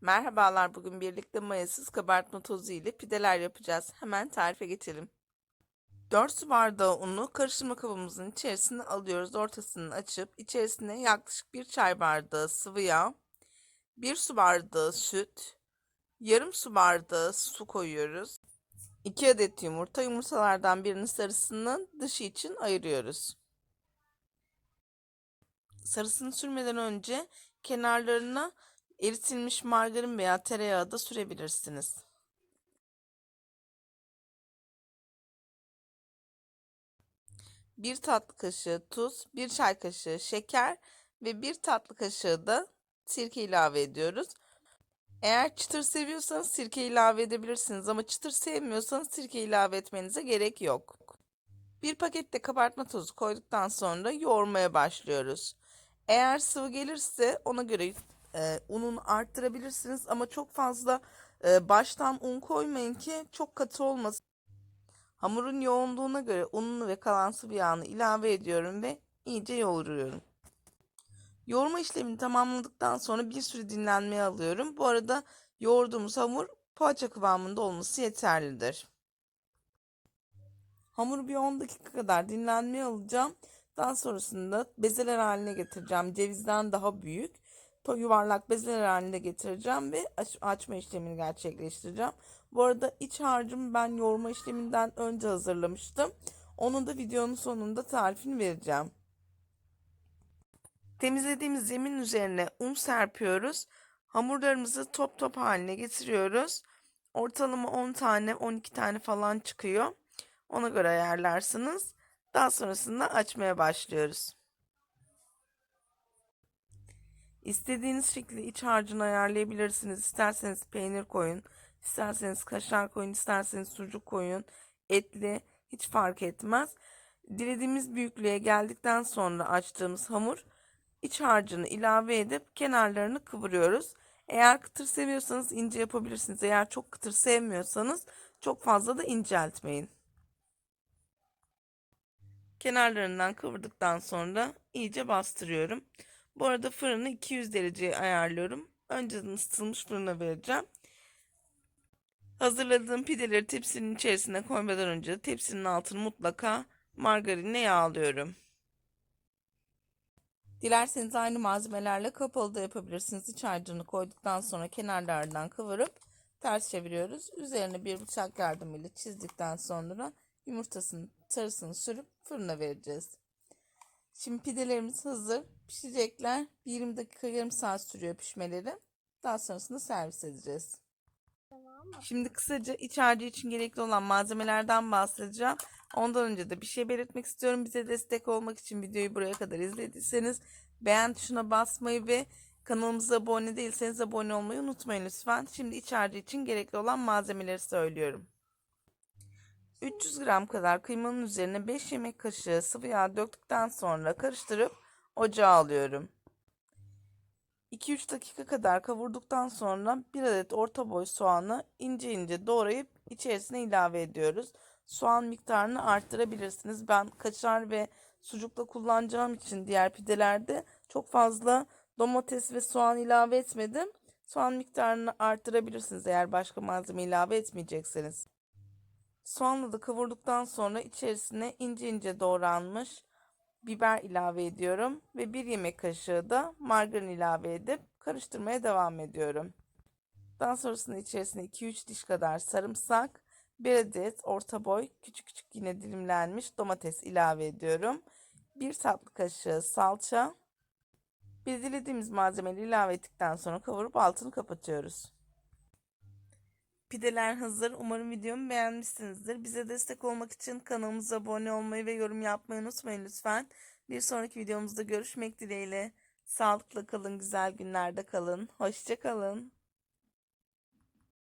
Merhabalar, bugün birlikte mayasız kabartma tozu ile pideler yapacağız. Hemen tarife geçelim. 4 su bardağı unu karıştırma kabımızın içerisine alıyoruz. Ortasını açıp içerisine yaklaşık 1 çay bardağı sıvı yağ, 1 su bardağı süt, yarım su bardağı su koyuyoruz. 2 adet yumurta, yumurtalardan birinin sarısını dışı için ayırıyoruz. Sarısını sürmeden önce kenarlarına eritilmiş margarin veya tereyağı da sürebilirsiniz. Bir tatlı kaşığı tuz, bir çay kaşığı şeker ve bir tatlı kaşığı da sirke ilave ediyoruz. Eğer çıtır seviyorsanız sirke ilave edebilirsiniz ama çıtır sevmiyorsanız sirke ilave etmenize gerek yok. Bir pakette kabartma tozu koyduktan sonra yoğurmaya başlıyoruz. Eğer sıvı gelirse ona göre e, ununu arttırabilirsiniz ama çok fazla e, baştan un koymayın ki çok katı olmasın. Hamurun yoğunluğuna göre ununu ve kalan sıvı yağını ilave ediyorum ve iyice yoğuruyorum. Yoğurma işlemini tamamladıktan sonra bir süre dinlenmeye alıyorum. Bu arada yoğurduğumuz hamur poğaça kıvamında olması yeterlidir. Hamuru bir 10 dakika kadar dinlenmeye alacağım. Daha sonrasında bezeler haline getireceğim. Cevizden daha büyük yuvarlak bezeler haline getireceğim ve aç, açma işlemini gerçekleştireceğim. Bu arada iç harcımı ben yoğurma işleminden önce hazırlamıştım. Onun da videonun sonunda tarifini vereceğim. Temizlediğimiz zemin üzerine un serpiyoruz. Hamurlarımızı top top haline getiriyoruz. Ortalama 10 tane 12 tane falan çıkıyor. Ona göre ayarlarsınız. Daha sonrasında açmaya başlıyoruz. İstediğiniz şekilde iç harcını ayarlayabilirsiniz. İsterseniz peynir koyun, isterseniz kaşar koyun, isterseniz sucuk koyun, etli hiç fark etmez. Dilediğimiz büyüklüğe geldikten sonra açtığımız hamur iç harcını ilave edip kenarlarını kıvırıyoruz. Eğer kıtır seviyorsanız ince yapabilirsiniz. Eğer çok kıtır sevmiyorsanız çok fazla da inceltmeyin. Kenarlarından kıvırdıktan sonra iyice bastırıyorum. Bu arada fırını 200 dereceye ayarlıyorum. Önceden ısıtılmış fırına vereceğim. Hazırladığım pideleri tepsinin içerisine koymadan önce tepsinin altını mutlaka margarinle yağlıyorum. Dilerseniz aynı malzemelerle kapalı da yapabilirsiniz. İç harcını koyduktan sonra kenarlardan kıvırıp ters çeviriyoruz. Üzerine bir bıçak yardımıyla çizdikten sonra yumurtasının sarısını sürüp fırına vereceğiz. Şimdi pidelerimiz hazır. Pişecekler. 20 dakika yarım saat sürüyor pişmeleri. Daha sonrasında servis edeceğiz. Şimdi kısaca iç harcı için gerekli olan malzemelerden bahsedeceğim. Ondan önce de bir şey belirtmek istiyorum. Bize destek olmak için videoyu buraya kadar izlediyseniz beğen tuşuna basmayı ve kanalımıza abone değilseniz abone olmayı unutmayın lütfen. Şimdi iç harcı için gerekli olan malzemeleri söylüyorum. 300 gram kadar kıymanın üzerine 5 yemek kaşığı sıvı yağ döktükten sonra karıştırıp ocağa alıyorum. 2-3 dakika kadar kavurduktan sonra 1 adet orta boy soğanı ince ince doğrayıp içerisine ilave ediyoruz. Soğan miktarını arttırabilirsiniz. Ben kaşar ve sucukla kullanacağım için diğer pidelerde çok fazla domates ve soğan ilave etmedim. Soğan miktarını arttırabilirsiniz eğer başka malzeme ilave etmeyecekseniz. Soğanla da kavurduktan sonra içerisine ince ince doğranmış biber ilave ediyorum ve bir yemek kaşığı da margarin ilave edip karıştırmaya devam ediyorum. Daha sonrasında içerisine 2-3 diş kadar sarımsak, bir adet orta boy küçük küçük yine dilimlenmiş domates ilave ediyorum. Bir tatlı kaşığı salça. Bir dilediğimiz malzemeleri ilave ettikten sonra kavurup altını kapatıyoruz. Pideler hazır. Umarım videomu beğenmişsinizdir. Bize destek olmak için kanalımıza abone olmayı ve yorum yapmayı unutmayın lütfen. Bir sonraki videomuzda görüşmek dileğiyle. Sağlıkla kalın, güzel günlerde kalın. Hoşçakalın.